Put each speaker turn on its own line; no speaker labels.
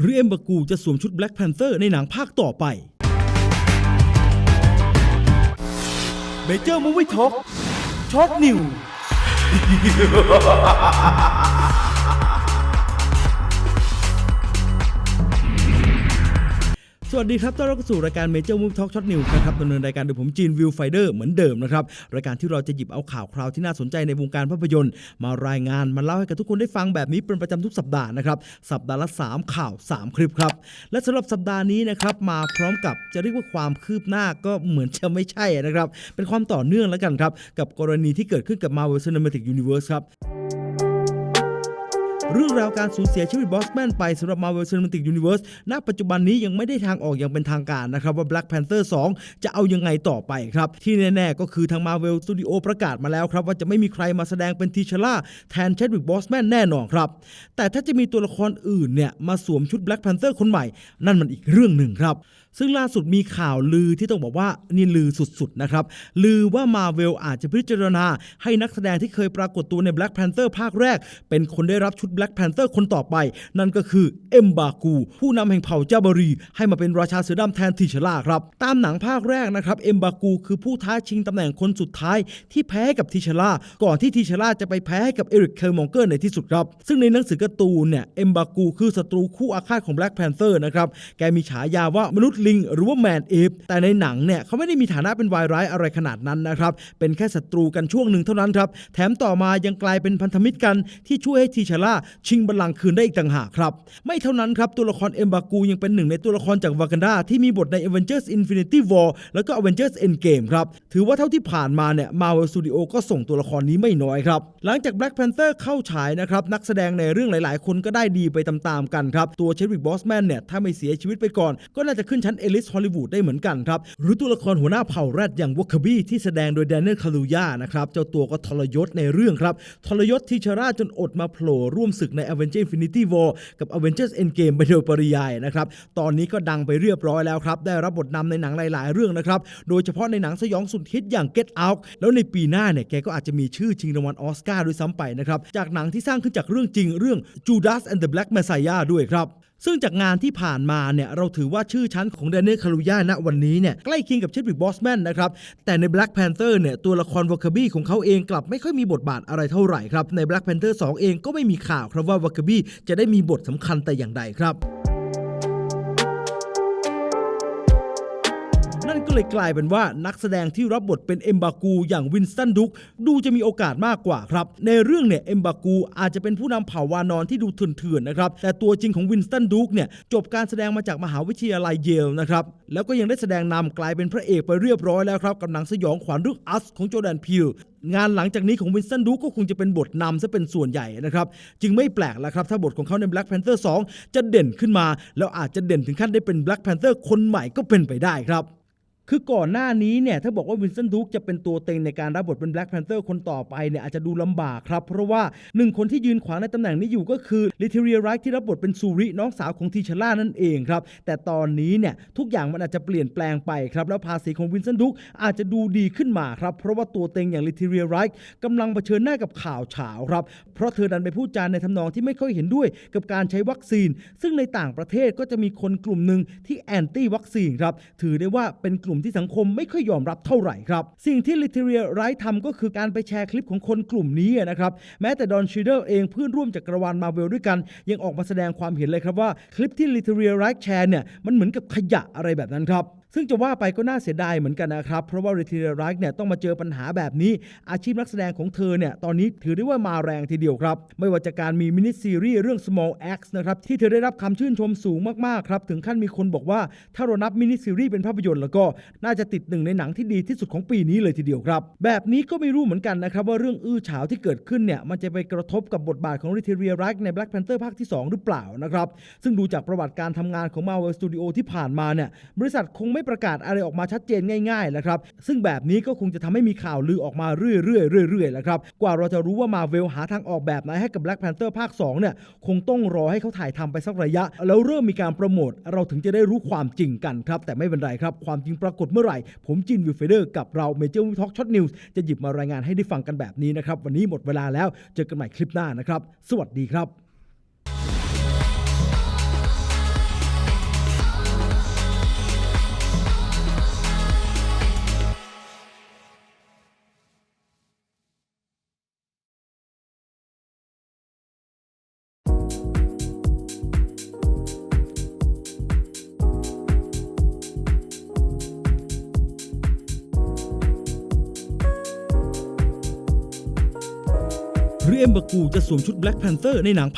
หรือเอ็มบากูจะสวมชุดแบล็กแพนเ t อร์ในหนังภาคต่อไปเมเจอร์มูวี่ท็อกช็อตนิว สวัสดีครับ ต้อนรับสู่รายการ Major Move Talk Shot News นะครับดำเนินรายการโดยผมจีนวิวไฟเดอร์เหมือนเดิมนะครับ รายการที่เราจะหยิบเอาข่าวคราวที่น่าสนใจในวงการภาพยนตร์ มารายงานมาเล่าให้กับทุกคนได้ฟังแบบนี้เป็นประจำทุกสัปดาห์นะครับ สัปดาห์ละ 3 ข่าว 3 คลิปครับ และสำหรับสัปดาห์นี้นะครับมาพร้อมกับจะเรียกว่าความคืบหน้าก็เหมือนจะไม่ใช่นะครับ เป็นความต่อเนื่องแล้วกันครับกับกรณีที่เกิดขึ้นกับ Marvel Cinematic Universe ครับ เรื่องราวการสูญเสียชีวิตบอสแมนไปสำหรับ Marvel Cinematic Universe ณ ปัจจุบันนี้ยังไม่ได้ทางออกอย่างเป็นทางการนะครับ ว่า Black Panther 2 จะเอายังไงต่อไปครับ ที่แน่ ๆ ก็คือทาง Marvel Studio ประกาศมาแล้วครับ ว่าจะไม่มีใครมาแสดงเป็นทีชล่าแทนเชดวิกบอสแมนแน่นอนครับ แต่ถ้าจะมีตัวละครอื่นเนี่ยมาสวมชุด Black Panther คนใหม่ นั่นมันอีกเรื่องหนึ่งครับซึ่งล่าสุดมีข่าวลือที่ต้องบอกว่านี่ลือสุดๆนะครับ ลือว่า Marvel อาจจะพิจารณา ให้นักแสดงที่เคยปรากฏตัวใน Black Panther ภาคแรก เป็นคนได้รับชุด Black Panther คนต่อไป นั่นก็คือเอ็มบากู ผู้นำแห่งเผ่าจาบารี ให้มาเป็นราชาเสือดำแทนทิชล่าครับ ตามหนังภาคแรกนะครับเอ็มบากูคือผู้ท้าชิงตำแหน่งคนสุดท้าย ที่แพ้ให้กับทิชล่าก่อนที่ทิชล่าจะไปแพ้ให้กับเอริกเคลมองเกอร์ในที่สุดครับ ซึ่งในหนังสือการ์ตูนเนี่ยเอ็มบากูคือศัตรูคู่อาฆาตของ Black Panther นะครับแกมีฉายาว่ามนุษย์ลิงหรือว่าแมนเอฟแต่ในหนังเนี่ยเขาไม่ได้มีฐานะเป็นวายร้ายอะไรขนาดนั้นนะครับเป็นแค่ศัตรูกันช่วงหนึ่งเท่านั้นครับแถมต่อมายังกลายเป็นพันธมิตรกันที่ช่วยให้ทีชาร่าชิงบัลลังก์คืนได้อีกต่างหากครับ ไม่เท่านั้นครับ ตัวละครเอ็มบากูยังเป็นหนึ่งในตัวละครจากวากันดาที่มีบทใน Avengers Infinity War แล้วก็ Avengers Endgame ครับ ถือว่าเท่าที่ผ่านมาเนี่ย Marvel Studio ก็ส่งตัวละครนี้ไม่น้อยครับ หลังจาก Black Panther เข้าฉายนะครับ นักแสดงในเรื่องหลาย ๆ คนก็ได้ดีไปตามๆกันครับ ตัวเชดวิกบอสแมนเนี่ย ถ้าไม่เสียชีวิตไปก่อน ก็น่าจะขึ้นชั้นเอลิสฮอลลีวูดได้เหมือนกันครับ หรือตัวละครหัวหน้าเผ่าแรดอย่างวอคบี้ที่แสดงโดยแดเนียลคาลูยานะครับเจ้าตัวก็ทรยศในเรื่องครับทรยศทีชาราจนอดมาโผล่ร่วมศึกใน Avengers Infinity War กับ Avengers Endgame ไปโดยปริยายนะครับ ตอนนี้ก็ดังไปเรียบร้อยแล้วครับ ได้รับบทนำในหนังหลาย ๆ เรื่องนะครับ โดยเฉพาะในหนังสยองสุดฮิตอย่าง Get Out แล้วในปีหน้าเนี่ยแกก็อาจจะมีชื่อชิงรางวัลออสการ์ด้วยซ้ำไปนะครับ จากหนังที่สร้างขึ้นจากเรื่องจริงเรื่อง Judas and the Black Messiah ด้วยครับ ซึ่งจากงานที่ผ่านมาเนี่ยเราถือว่าชื่อชั้นของแดเนียลคารุยาณวันนี้เนี่ยใกล้เคียงกับเชดวิกบอสแมนนะครับ แต่ใน Black Panther เนี่ยตัวละครวอคบี้ของเขาเองกลับไม่ค่อยมีบทบาทอะไรเท่าไหร่ครับ ใน Black Panther 2 เองก็ไม่มีข่าวครับว่าวอคบี้จะได้มีบทสำคัญแต่อย่างใดครับ นั่นก็เลยกลายเป็นว่านักแสดงที่รับบทเป็นเอมบากูอย่างวินสตันดุกดูจะมีโอกาสมากกว่าครับ ในเรื่องเนี่ยเอมบากูอาจจะเป็นผู้นำเผ่าวานอนที่ดูเถื่อนๆนะครับ แต่ตัวจริงของวินสตันดุกเนี่ยจบการแสดงมาจากมหาวิทยาลัยเยลนะครับ แล้วก็ยังได้แสดงนำกลายเป็นพระเอกไปเรียบร้อยแล้วครับกับหนังสยองขวัญเรื่องอัสของโจแดนพิลงานหลังจากนี้ของวินสตันดูก็คงจะเป็นบทนำซะเป็นส่วนใหญ่นะครับ จึงไม่แปลกแล้วครับ ถ้าบทของเขาใน Black Panther 2 จะเด่นขึ้นมา แล้วอาจจะเด่นถึงขั้นได้เป็น Black Panther คนใหม่ก็เป็นไปได้ครับ คือก่อนหน้านี้เนี่ยถ้าบอกว่าวินสตันดูกจะเป็นตัวเต็งในการรับบทเป็น Black Panther คนต่อไปเนี่ยอาจจะดูลำบากครับ เพราะว่าหนึ่งคนที่ยืนขวางในตำแหน่งนี้อยู่ก็คือลิเทเรียไรท์ที่รับบทเป็นซูริน้องสาวของทีชล่านั่นเองครับ แต่ตอนนี้เนี่ยทุกอย่างมันอาจจะเปลี่ยนแปลงไปครับ แล้วภาษีของวินสตันดูกอาจจะดูดีขึ้นมาครับ เพราะว่าตัวเต็งอย่างลิเทเรียไรท์กำลังเผชิญหน้ากับข่าวเฉาครับ เพราะเธอดันไปพูดจาในทำนองที่ไม่ค่อยเห็นด้วย กับการใช้วัคซีน ซึ่งในต่างประเทศก็จะมีคนกลุ่มหนึ่งที่แอนตี้วัคซีนครับถือได้ว่าเป็นกลุ่มที่สังคมไม่ค่อยยอมรับเท่าไหร่ครับ สิ่งที่ลิเทเรียไรท์ทำก็คือการไปแชร์คลิปของคนกลุ่มนี้นะครับ แม้แต่ดอนชีเดอร์เองเพื่อนร่วมจักรวาลมาเวลด้วยกัน ยังออกมาแสดงความเห็นเลยครับว่าคลิปที่ลิเทเรียไรท์แชร์เนี่ยมันเหมือนกับขยะอะไรแบบนั้นครับ ซึ่งจะว่าไปก็น่าเสียดายเหมือนกันนะครับ เพราะว่า r e t i r e r i g h t เนี่ยต้องมาเจอปัญหาแบบนี้ อาชีพนักแสดงของเธอเนี่ยตอนนี้ถือได้ว่ามาแรงทีเดียวครับ ไม่ว่าจะการมีมินิซีรีส์เรื่อง Small X นะครับที่เธอได้รับคำชื่นชมสูงมากๆครับ ถึงขั้นมีคนบอกว่าถ้าเรานับมินิซีรีส์เป็นภาพยนตร์แล้วก็น่าจะติดหนึ่งในหนังที่ดีที่สุดของปีนี้เลยทีเดียวครับ แบบนี้ก็ไม่รู้เหมือนกันนะครับว่าเรื่องอื้อฉาวที่เกิดขึ้นเนี่ยมันจะไปกระทบกับบทบาทของ r e t i r e r i g h t ใน Black Panther ภาคที่ 2 หรือเปล่านะครับซึ่งดูจากประวัติการทำงานของ Marvel Studio ที่ผ่านมาเนี่ยบริษัทคงไไม่ประกาศอะไรออกมาชัดเจนง่ายๆนะครับ ซึ่งแบบนี้ก็คงจะทำให้มีข่าวลือออกมาเรื่อยๆเรื่อยๆแหละครับ กว่าเราจะรู้ว่ามาเวลหาทางออกแบบไหนให้กับ Black Panther ภาค2เนี่ยคงต้องรอให้เขาถ่ายทำไปสักระยะ แล้วเริ่มมีการโปรโมทเราถึงจะได้รู้ความจริงกันครับ แต่ไม่เป็นไรครับ ความจริงปรากฏเมื่อไหร่ ผมจินวิวเฟเดอร์กับเราเมเจอร์วิทอกช็อตนิวส์จะหยิบมารายงานให้ได้ฟังกันแบบนี้นะครับวันนี้หมดเวลาแล้วเจอกันใหม่คลิปหน้านะครับสวัสดีครับ หรือเอ็มบากูจะสวมชุดแบล็กแพนเตอร์ในหนังภาค